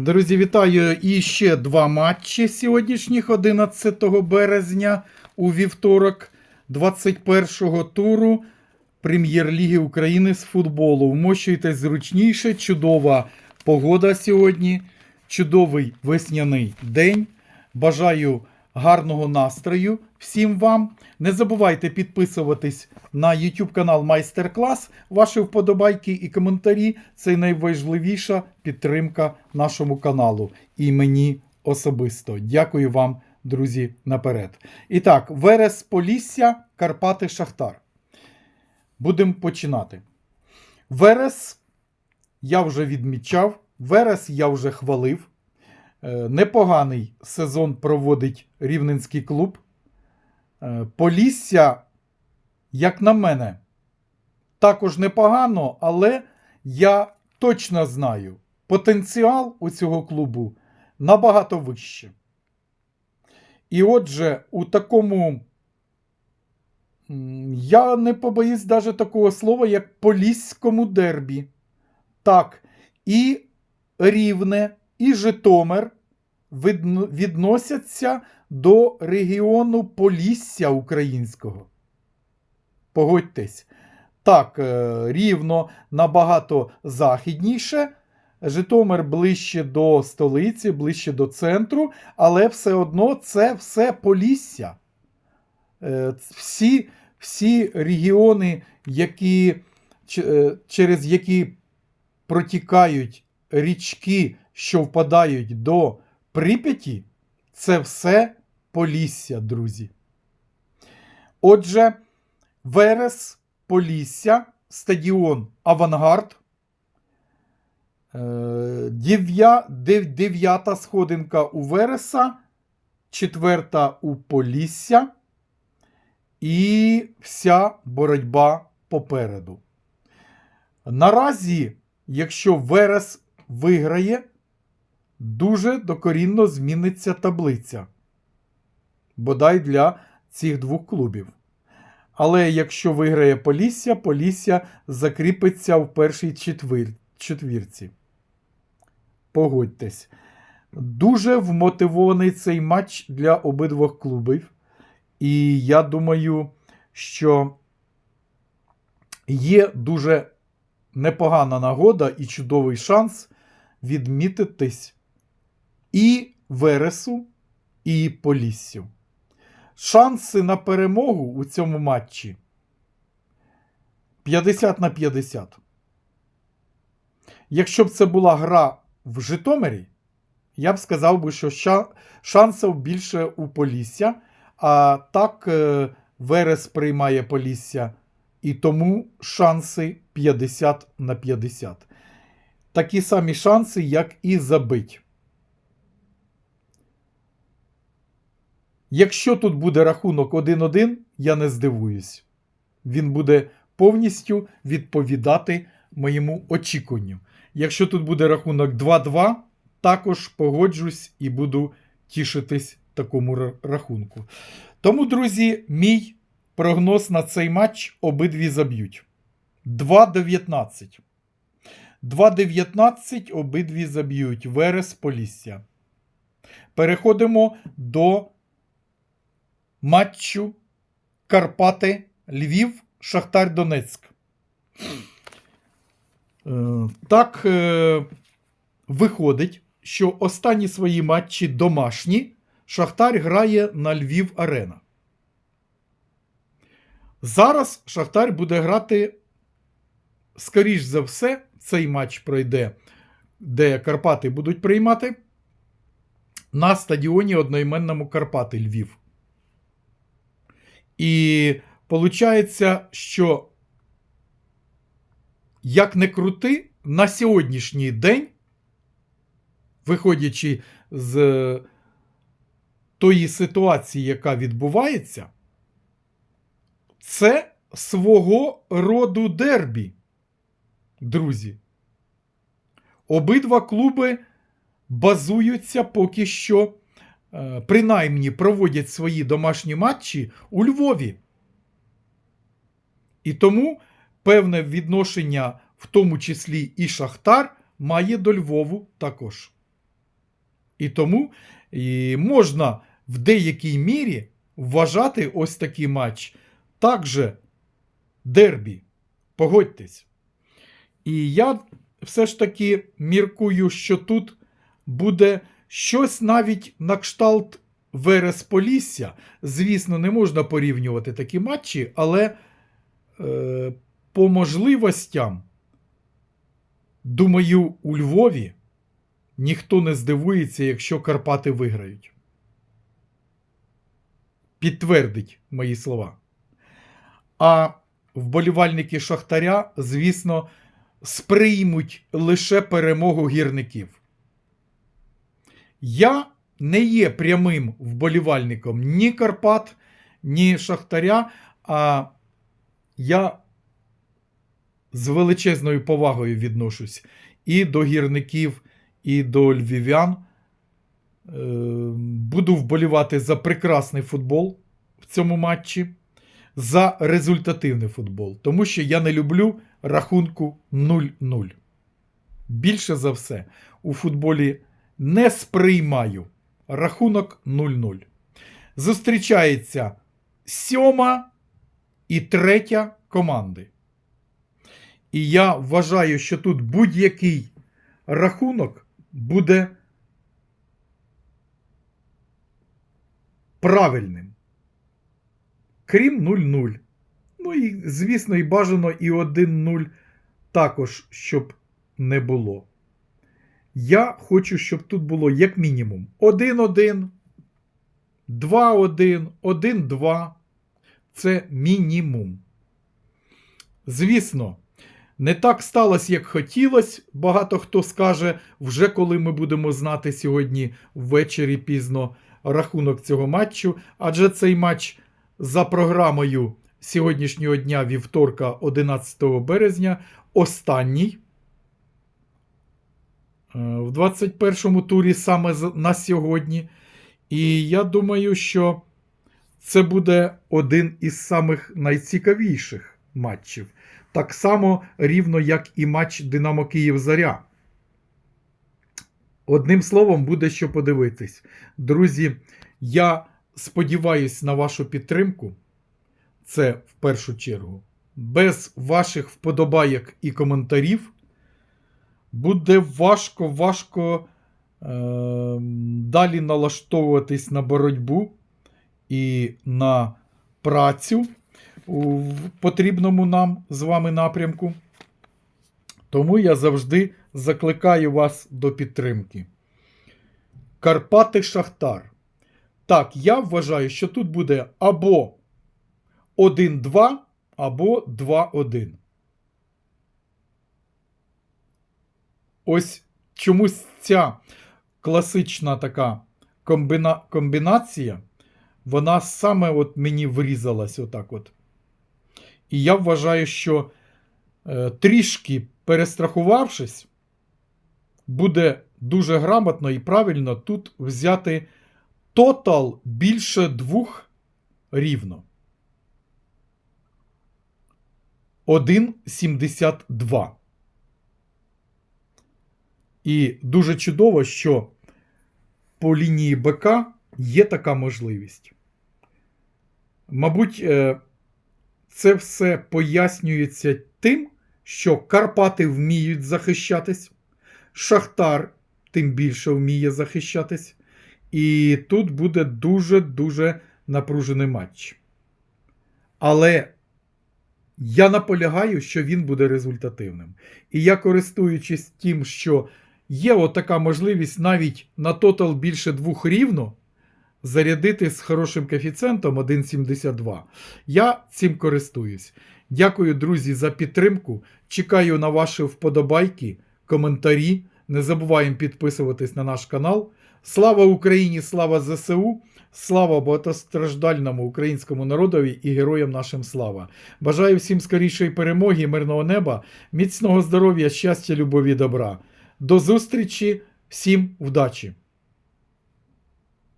Друзі, вітаю! І ще два матчі сьогоднішніх 11 березня у вівторок 21-го туру Прем'єр-ліги України з футболу. Вмощуйтесь зручніше, чудова погода сьогодні, чудовий весняний день. Бажаю гарного настрою всім вам. Не забувайте підписуватись на YouTube канал Майстер-клас. Ваші вподобайки і коментарі це найважливіша підтримка нашому каналу і мені особисто. Дякую вам, друзі, наперед. І так, Верес Полісся, Карпати Шахтар. Будемо починати. Верес я вже відмічав, Верес я вже хвалив. Е, Непоганий сезон проводить Рівненський клуб. Е, Полісся, як на мене, також непогано, але я точно знаю, потенціал у цього клубу набагато вище. І отже, у такому, я не побоюсь навіть такого слова, як поліському дербі. Так, і Рівне, і Житомир відносяться до регіону Полісся українського. Погодьтесь. Так, е, рівно набагато західніше. Житомир ближче до столиці, ближче до центру, але все одно це все Полісся. Е, Всі, всі регіони, які, е, через які протікають річки, що впадають до Прип'яті, це все Полісся, друзі. Отже, Верес, Полісся, стадіон Авангард. Е, дев'я- дев- Дев'ята сходинка у Вереса, четверта у Полісся. І вся боротьба попереду. Наразі, якщо Верес виграє, дуже докорінно зміниться таблиця. Бодай для цих двох клубів. Але якщо виграє Полісся, Полісся закріпиться в першій четвір... четвірці. Погодьтесь. Дуже вмотивований цей матч для обидвох клубів. І я думаю, що є дуже непогана нагода і чудовий шанс відмітитись і Вересу, і Поліссю. Шанси на перемогу у цьому матчі 50 на 50. Якщо б це була гра в Житомирі, я б сказав би, що шансів більше у Полісся, а так е, Верес приймає Полісся, і тому шанси 50 на 50. Такі самі шанси, як і забить. Якщо тут буде рахунок 1-1, я не здивуюсь. Він буде повністю відповідати моєму очікуванню. Якщо тут буде рахунок 2-2, також погоджусь і буду тішитись такому рахунку. Тому, друзі, мій прогноз на цей матч обидві заб'ють. 2-19. 2-19 обидві заб'ють. Верес Полісся. Переходимо до матчу Карпати Львів, Шахтар Донецьк. Е, Так е, виходить, що останні свої матчі домашні Шахтар грає на Львів Арена. Зараз Шахтар буде грати, скоріш за все, цей матч пройде, де Карпати будуть приймати на стадіоні одноіменному Карпати Львів. І виходить, що як не крути, на сьогоднішній день, виходячи з тої ситуації, яка відбувається, це свого роду дербі, друзі. Обидва клуби базуються поки що, е, принаймні проводять свої домашні матчі у Львові. І тому певне відношення, в тому числі і Шахтар, має до Львову також. І тому і можна в деякій мірі вважати ось такий матч також дербі. Погодьтесь. І я все ж таки міркую, що тут буде щось навіть на кшталт Верес Полісся. Звісно, не можна порівнювати такі матчі, але е, по можливостям, думаю, у Львові ніхто не здивується, якщо Карпати виграють. Підтвердить мої слова. А вболівальники Шахтаря, звісно, сприймуть лише перемогу гірників. Я не є прямим вболівальником ні Карпат, ні Шахтаря, а я з величезною повагою відношусь і до гірників, і до львів'ян. Е, Буду вболівати за прекрасний футбол в цьому матчі, за результативний футбол, тому що я не люблю рахунку 0-0. Більше за все, у футболі не сприймаю рахунок 0-0. Зустрічається сьома і третя команди. І я вважаю, що тут будь-який рахунок буде правильним. Крім 0-0. Ну і, звісно, і бажано і 1-0 також, щоб не було. Я хочу, щоб тут було як мінімум 1-1, 2-1, 1-2. Це мінімум. Звісно, не так сталося, як хотілося. Багато хто скаже, вже коли ми будемо знати сьогодні ввечері пізно рахунок цього матчу. Адже цей матч за програмою сьогоднішнього дня, вівторка, 11 березня, останній. Е, В 21-му турі саме на сьогодні. І я думаю, що це буде один із самих найцікавіших матчів. Так само рівно, як і матч Динамо Київ Заря. Одним словом, буде що подивитись. Друзі, я сподіваюсь на вашу підтримку. Це в першу чергу. Без ваших вподобайок і коментарів буде важко, важко е, далі налаштовуватись на боротьбу і на працю в потрібному нам з вами напрямку. Тому я завжди закликаю вас до підтримки. Карпати Шахтар. Так, я вважаю, що тут буде або 1-2, або 2-1. Ось чомусь ця класична така комбіна... комбінація, вона саме от мені врізалась отак от. І я вважаю, що е, трішки перестрахувавшись, буде дуже грамотно і правильно тут взяти тотал більше двох рівно. 1,72. І дуже чудово, що по лінії БК є така можливість. Мабуть, е, це все пояснюється тим, що Карпати вміють захищатись, Шахтар тим більше вміє захищатись. І тут буде дуже-дуже напружений матч. Але я наполягаю, що він буде результативним. І я, користуючись тим, що є отака можливість навіть на тотал більше двох рівно зарядити з хорошим коефіцієнтом 1,72. Я цим користуюсь. Дякую, друзі, за підтримку. Чекаю на ваші вподобайки, коментарі. Не забуваємо підписуватись на наш канал. Слава Україні! Слава ЗСУ! Слава багатостраждальному українському народові і героям нашим слава! Бажаю всім скорішої перемоги, мирного неба, міцного здоров'я, щастя, любові, добра. До зустрічі, всім вдачі!